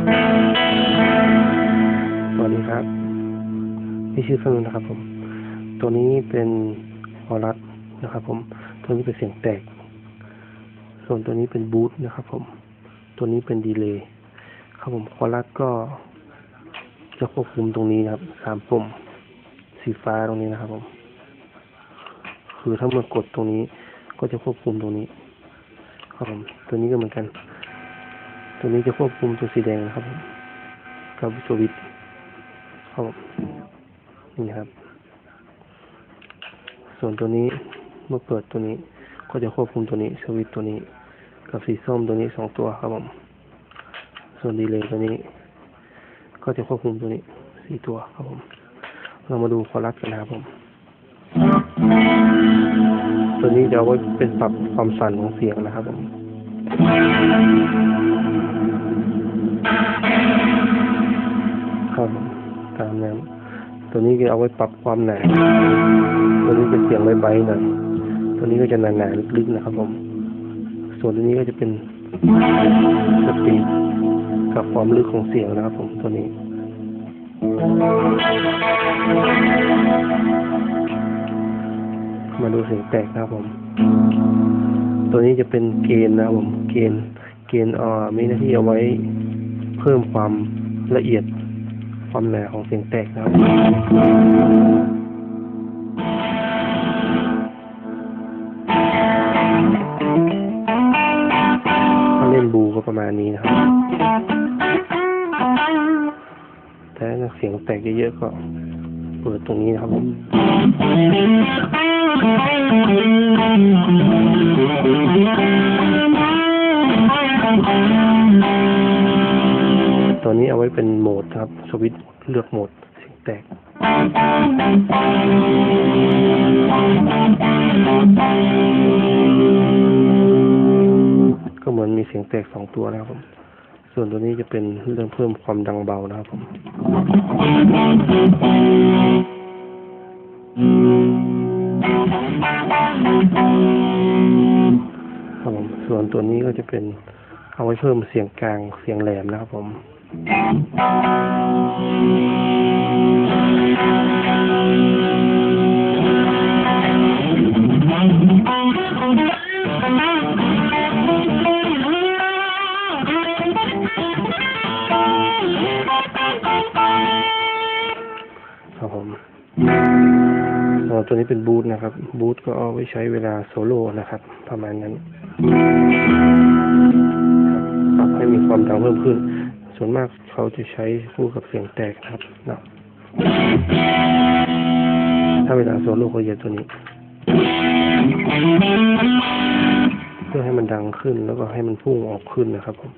สวัสดีครับ นี่ชื่อเฟิร์นนะครับผม ตัวนี้เป็นฮอลัสนะครับ ผม ตัวนี้เป็นเสียงแตก ส่วนตัวนี้เป็นบูทนะครับ ผม ตัวนี้เป็นดีเลย์ครับผมฮอลัสก็จะควบคุมตรงนี้นะครับ สามปุ่ม สีฟ้าตรงนี้นะครับ ผม คือถ้าเมื่อกดตรงนี้ ก็จะควบคุมตรงนี้ ครับผม ตัวนี้ก็เหมือนกัน ตัวนี้จะควบคุมตัวสีแดงนะครับผมกับสวิตช์ครับนี่ครับ ส่วนตัวนี้เมื่อเปิดตัวนี้ ก็จะควบคุมตัวนี้สวิตช์ตัวนี้ กับสีส้มตัวนี้สองตัวครับผมส่วนดีเลย์ตัวนี้ ก็จะควบคุมตัวนี้สี่ตัวครับผม เรามาดูคอรัสกันนะครับผมตัวนี้จะเอาไว้เป็นปรับความสั่นของเสียงนะครับผม ครับผมตามนั้นตัวนี้ก็เอาไว้ปรับความหนาตัวนี้เป็นเสียงใบๆหน่อยตัวนี้ก็จะหนาๆลึกๆนะครับผม ส่วนตัวนี้ก็จะเป็นสปีดกับความลึกของเสียงนะครับผมตัวนี้มาดูเสียงแตกนะครับผม ตัวนี้จะเป็นเกณฑ์นะครับผม เกณฑ์ เกณฑ์อ่อมีหน้าที่เอาไว้ เพิ่มความละเอียดความหนาของเสียงแตกนะครับถ้าเล่นบูก็ประมาณนี้นะครับ แต่เสียงแตกเยอะๆก็เปิดตรงนี้นะครับผม ตัวนี้เอาไว้เป็นโหมดครับ สวิตช์เลือกโหมดเสียงแตก ก็เหมือนมีเสียงแตกสองตัวนะครับผม ส่วนตัวนี้จะเป็นเรื่องเพิ่มความดังเบานะครับผมครับผมส่วนตัวนี้ก็จะเป็นเอาไว้เพิ่มเสียงกลางเสียงแหลมนะครับผม ครับผมส่วนตัวนี้เป็นบูทนะครับ บูทก็เอาไว้ใช้เวลาโซโล่นะครับ ประมาณนั้นปรับให้มีความดังเพิ่มขึ้น ส่วนมากเขาจะใช้คู่กับเสียงแตกนะครับเนาะถ้าเวลาโซโล่ก็เยียตัวนี้ เพื่อให้มันดังขึ้นแล้วก็ให้มันพุ่งออกขึ้นนะครับผม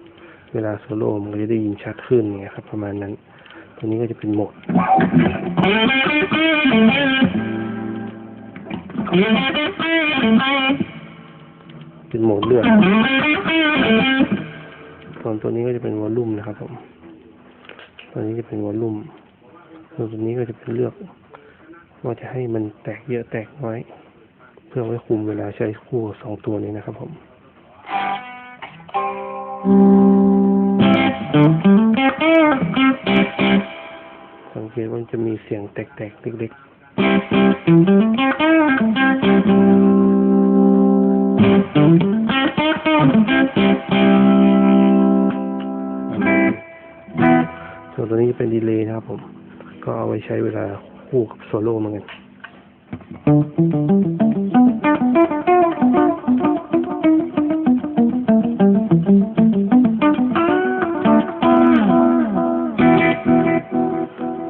เวลาโซโล่มันก็จะได้ยินชัดขึ้นอย่างครับ ประมาณนั้น ตัวนี้ก็จะเป็นโหมดเป็นโหมดเลือกส่ วนตัวนี้ก็จะเป็นวอลลุ่มนะครับผมตัวนี้จะเป็นวอลลุ่มส่วนตัวนี้ก็จะเป็นเลือกว่าจะให้มันแตกเยอะแตกน้อย เพื่อไว้คุมเวลาใช้คู่สองตัวนี้นะครับผม สังเกตว่าจะมีเสียงแตกๆเล็กๆ วนตัวนี้เป็นดีเลย์นะครับผม ก็เอาไว้ใช้เวลาคู่กับโซโล่เหมือนกัน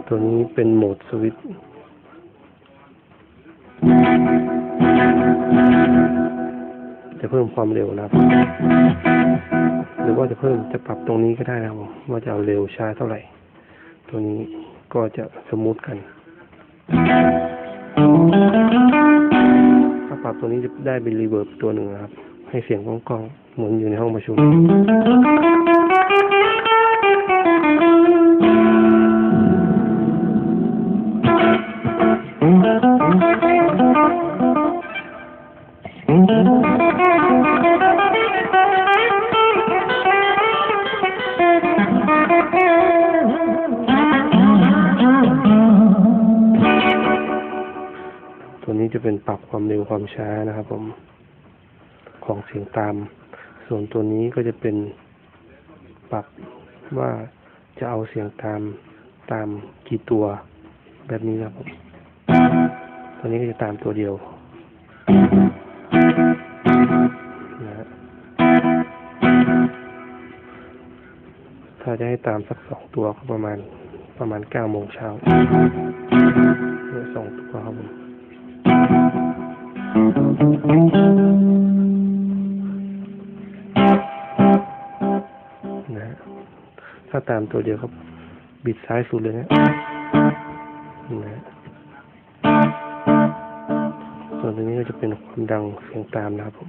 ตัวนี้เป็นโหมดสวิตช์จะเพิ่มความเร็วนะครับหรือว่าจะเพิ่มจะปรับตรงนี้ก็ได้นะครับว่าจะเอาเร็วช้าเท่าไหร่ ตัวนี้ก็จะสมูทกันถ้าปรับตัวนี้จะได้เป็นรีเวิร์บตัวหนึ่งนะครับ ให้เสียงก้องๆเหมือนอยู่ในห้องประชุมัวนี้จะเป็นปรับความเร็วความช้านะครับ ผม ของเสียงตาม ส่วนตัวนี้ก็จะเป็นปรับว่าจะเอาเสียงตามตามกี่ตัวแบบนี้นะครับผมตัวนี้ก็จะตามตัวเดียวนะถ้าจะให้ตามสักสองตัวก็ประมาณประมาณเก้าโมงเช้าสองตัวครับผม นะถ้าตามตัวเดียวครับ บิดซ้ายสุดเลยนะนะส่วนตัวนี้ก็จะเป็นความดังเสียงตามนะครับผม